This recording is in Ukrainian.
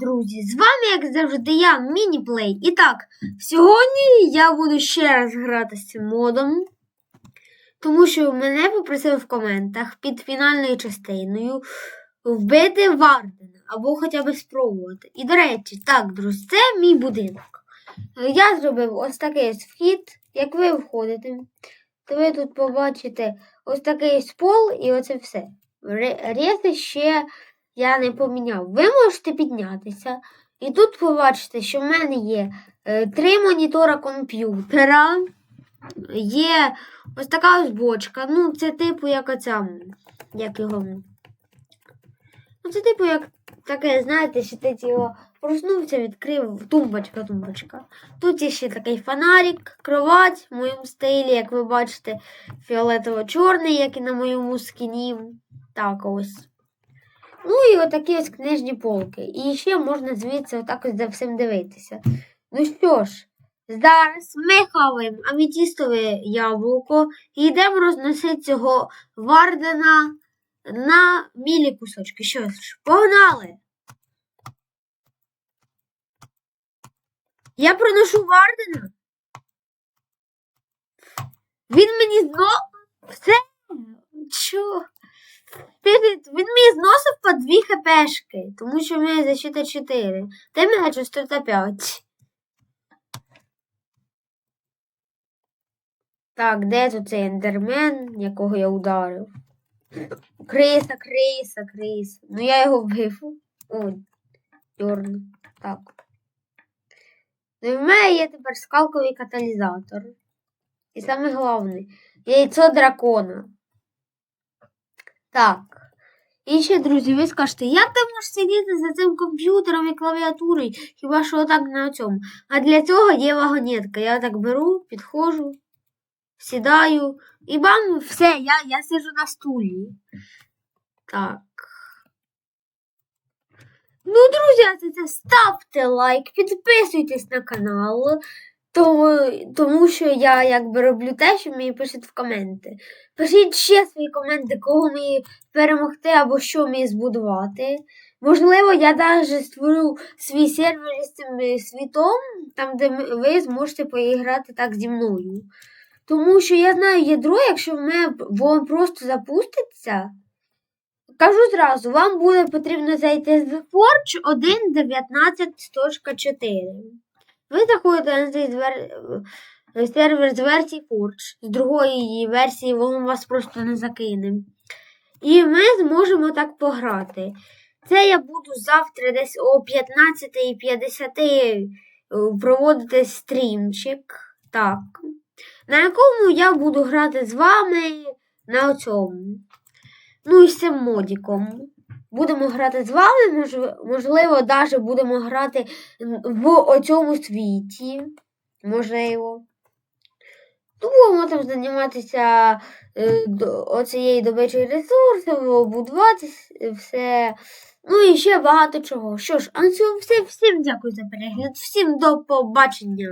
друзі! З вами, як завжди, я, Мініплей. І так, сьогодні я буду ще раз грати з цим модом, тому що мене попросили в коментах під фінальною частиною вбити Вардена або хоча б спробувати. І, до речі, так, друзі, це мій будинок. Я зробив ось такий ось вхід. Як ви входите, то ви тут побачите ось такий ось пол і оце все. Реси ще я не поміняв. Ви можете піднятися. І тут побачите, що в мене є е, три монітора комп'ютера. Є ось така ось бочка. Ну, це типу як оця. Як його. Ну, це типу як таке, знаєте, що ти його проснувся, відкрив тумбочка, тумбочка. Тут є ще такий фонарик, кровать в моєму стилі, як ви бачите, фіолетово-чорний, як і на моєму скіні. Так ось. Ну і отакі ось книжні полки. І ще можна звідси отак ось за всім дивитися. Ну що ж, зараз ми хаваємо амітістове яблуко і йдемо розносити цього Вардена на мілі кусочки. Що ж, погнали! Я проношу Вардена. Він мені знов. Все. Чо? Він мені зносив по дві хпшки, тому що в мене защита 4. Ти мене частота 5. Так, де тут цей ендермен, якого я ударив? Криса, криса, криса. Ну я його вбив. О, чорний. Так. Ну і в мене є тепер скалковий каталізатор. І саме головне, яйцо дракона. Так. І ще, друзі, ви скажете, як ти можеш сидіти за цим комп'ютером і клавіатурою? Хіба що отак на цьому? А для цього є вагонетка. Я так беру, підходжу, сідаю і бам, все, я, я сиджу на стулі. Так. Ну, друзі, ставте лайк, підписуйтесь на канал. Тому, тому що я якби роблю те, що мені пишуть в коменти. Пишіть ще свої коменти, кого мені перемогти або що мені збудувати. Можливо, я навіть створю свій сервер з цим е, світом, там, де ви зможете поіграти так зі мною. Тому що я знаю ядро, якщо в мене воно просто запуститься. Кажу зразу, вам буде потрібно зайти з Forge 1.19.4. Ви заходите на цей звер... сервер з версії Forge, з другої її версії він вас просто не закине. І ми зможемо так пограти. Це я буду завтра десь о 15.50 е, проводити стрімчик. Так. На якому я буду грати з вами на цьому. Ну і з цим модіком. Будемо грати з вами, можливо, навіть будемо грати в оцьому світі. Можливо. Будемо там займатися е, оцією добичою ресурсів, будувати все. Ну і ще багато чого. Що ж, а на цьому все. Всім дякую за перегляд. Всім до побачення.